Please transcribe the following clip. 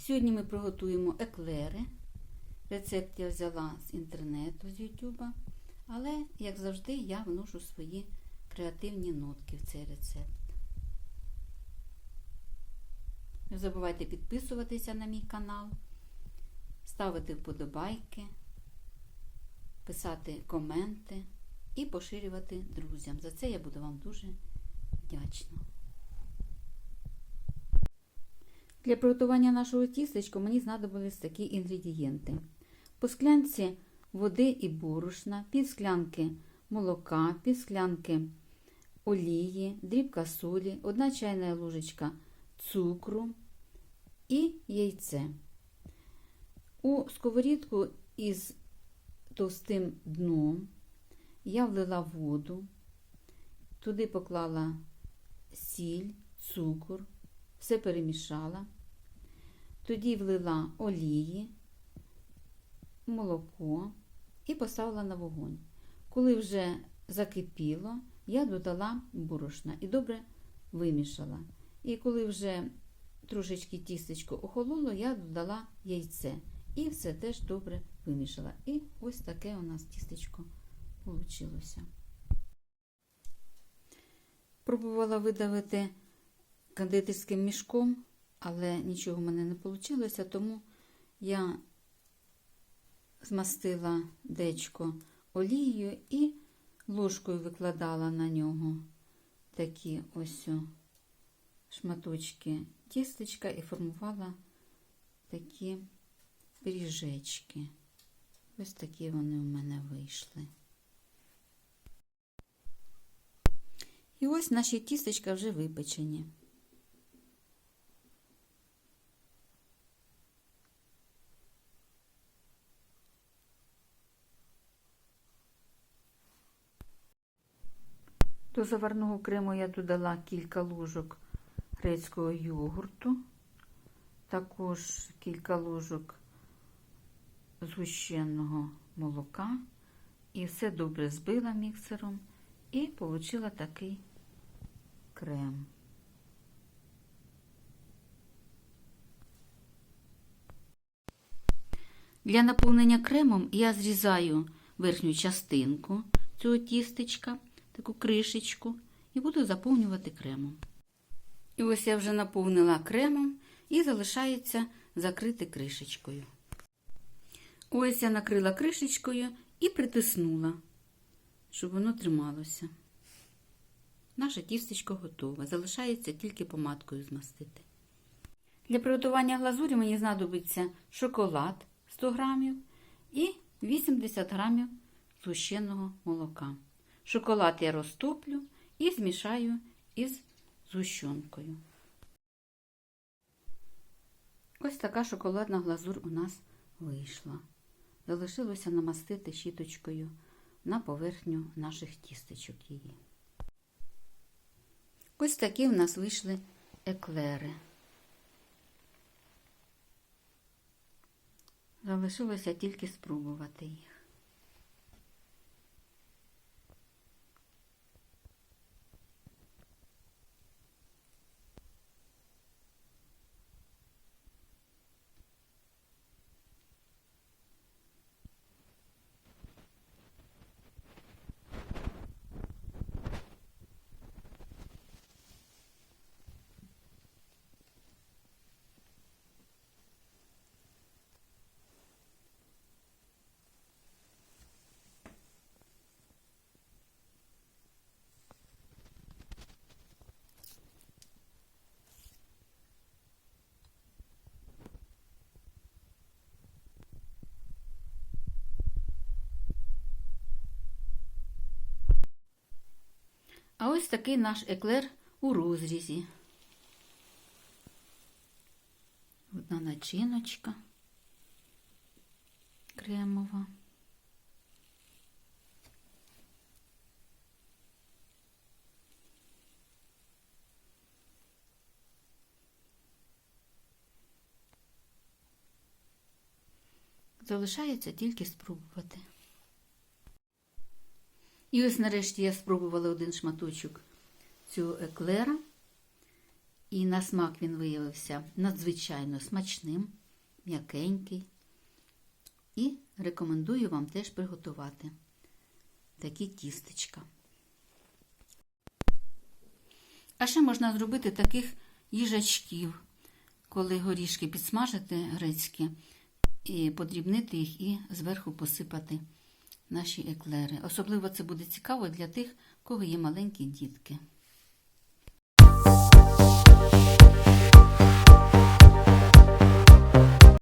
Сьогодні ми приготуємо еклери. Рецепт я взяла з інтернету, з Ютуба. Але, як завжди, я вношу свої креативні нотки в цей рецепт. Не забувайте підписуватися на мій канал, ставити вподобайки, писати коменти і поширювати друзям. За це я буду вам дуже вдячна. Для приготування нашого тістечка мені знадобились такі інгредієнти. По склянці води і борошна, пів склянки молока, пів склянки олії, дрібка солі, одна чайна ложечка цукру і яйце. У сковорідку із товстим дном я влила воду, туди поклала сіль, цукор, все перемішала. Тоді влила олії, молоко і поставила на вогонь. Коли вже закипіло, я додала борошна і добре вимішала. І коли вже трошечки тістечко охололо, я додала яйце. І все теж добре вимішала. І ось таке у нас тістечко вийшло. Пробувала видавити кондитерським мішком, але нічого в мене не вийшло, тому я змастила дечко олією і ложкою викладала на нього такі ось шматочки тістечка і формувала такі пиріжечки. Ось такі вони у мене вийшли. І ось наші тістечка вже випечені. До заварного крему я додала кілька ложок грецького йогурту, також кілька ложок згущеного молока і все добре збила міксером і отримала такий крем. Для наповнення кремом я зрізаю верхню частинку цього тістечка, таку кришечку, і буду заповнювати кремом. І ось я вже наповнила кремом і залишається закрити кришечкою. Ось я накрила кришечкою і притиснула, щоб воно трималося. Наше тістечко готове. Залишається тільки помадкою змастити. Для приготування глазурі мені знадобиться шоколад 100 грамів і 80 грамів згущеного молока. Шоколад я розтоплю і змішаю із згущенкою. Ось така шоколадна глазур у нас вийшла. Залишилося намастити щіточкою на поверхню наших тістечок її. Ось такі в нас вийшли еклери. Залишилося тільки спробувати їх. А ось такий наш еклер у розрізі. Одна начиночка кремова. Залишається тільки спробувати. І ось нарешті я спробувала один шматочок цього еклера. І на смак він виявився надзвичайно смачним, м'якенький. І рекомендую вам теж приготувати такі тістечка. А ще можна зробити таких їжачків, коли горішки підсмажити грецькі, і подрібнити їх і зверху посипати наші еклери. Особливо це буде цікаво для тих, кого є маленькі дітки.